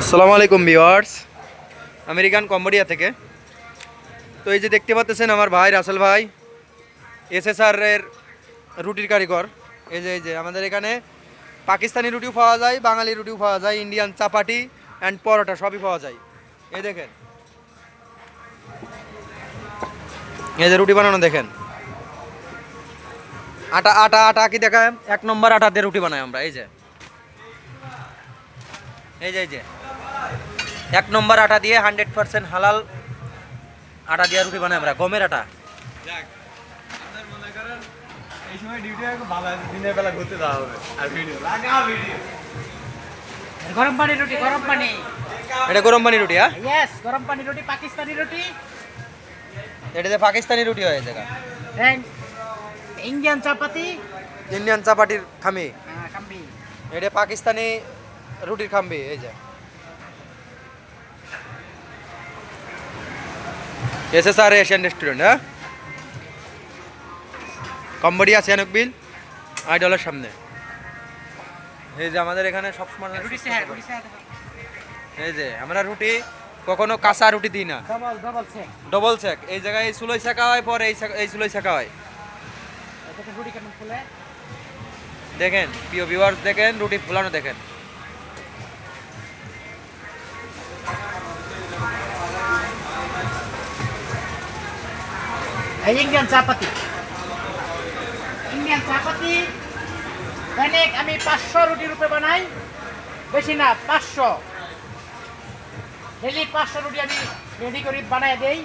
আসসালামু আলাইকুম viewers American Cambodia থেকে। তো এই যে দেখতে পাচ্ছেন আমার ভাই রাসেল ভাই, এসএসআর এর রুটির কারিগর। এই যে এই যে, আমাদের এখানে পাকিস্তানি রুটিও পাওয়া যায়, বাঙালি রুটিও পাওয়া যায়, ইন্ডিয়ান চাপাটি অ্যান্ড পরোটা সবই পাওয়া যায়। এই দেখেন। এই যে রুটি বানানো দেখেন। আটা আটা আটা কি দেখায়? এক নম্বর আটা দিয়ে রুটি বানাই আমরা, এই যে। এই যে এই যে। এক নম্বর আটা দিয়ে হান্ড্রেড পার্সেন্ট হালাল আটা দিয়ে রুটি বানাই আমরা গমের আটা। যাক আপনার মনে করেন এই সময় ডিউটি ভালো আছে দিনের বেলা ঘুরতে যাওয়া হবে আর ভিডিও লাগা ভিডিও গরম পানি রুটি গরম পানি। এটা গরম পানি রুটি হ্যাঁ? গরম পানি রুটি পাকিস্তানি রুটি। এটা যে পাকিস্তানি রুটি হয় জায়গা ইন্ডিয়ান চাপাতি ইন্ডিয়ান চাপাটির খামি। হ্যাঁ, এটা পাকিস্তানি রুটির খাম্বি এই যে। এসএসআর এশিয়ান রেস্টুরেন্ট হ্যাঁ কম্বোডিয়া সিয়ানক বিল আইডলের সামনে। এই যে আমাদের এখানে সবসময় হ্যাঁ রুটি সে এই যে আমরা রুটি কখনো কাঁচা রুটি দিই না। ডবল সেক এই জায়গায় এই চুলোই শেখা হয় পরে এই শেক- এই চুলোই শেখা হয় দেখেন প্রিয় ভিউয়ার্স দেখেন রুটি ফুলানো দেখেন। ইন্ডিয়ান চাপাতি ইন্ডিয়ান চাপাতি দৈনিক আমি পাঁচশো রুটি রূপে বানাই, বেশি না, পাঁচশো। ডেলি পাঁচশো রুটি আমি রেডি করে বানাই দেই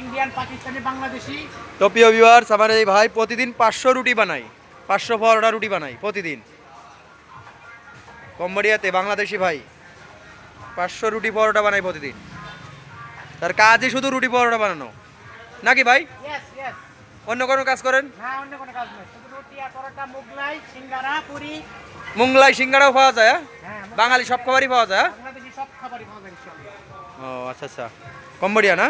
ইন্ডিয়ান পাকিস্তানি বাংলাদেশি তো প্রিয় ভিউয়ার্স আমার এই ভাই প্রতিদিন পাঁচশো রুটি বানাই পাঁচশো পরোটা রুটি বানাই প্রতিদিন। কম্বোডিয়াতে, বাংলাদেশি ভাই, পাঁচশো রুটি পরোটা বানাই প্রতিদিন। তার কাজই শুধু রুটি পরোটা বানানো। নাকি ভাই? অন্য কোনো কাজ করেন? মুগলাই মুংলাই সিঙ্গারাও পাওয়া যায় হ্যাঁ? হ্যাঁ বাঙালি সব খাবারই পাওয়া যায় হ্যাঁ? ও আচ্ছা আচ্ছা। কম্বোডিয়া। না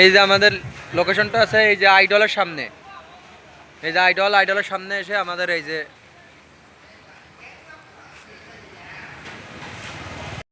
এই যে আমাদের লোকেশনটা আছে এই যে আইডলের সামনে। এই যে আইডল আইডলের সামনে এসে আমাদের এই যে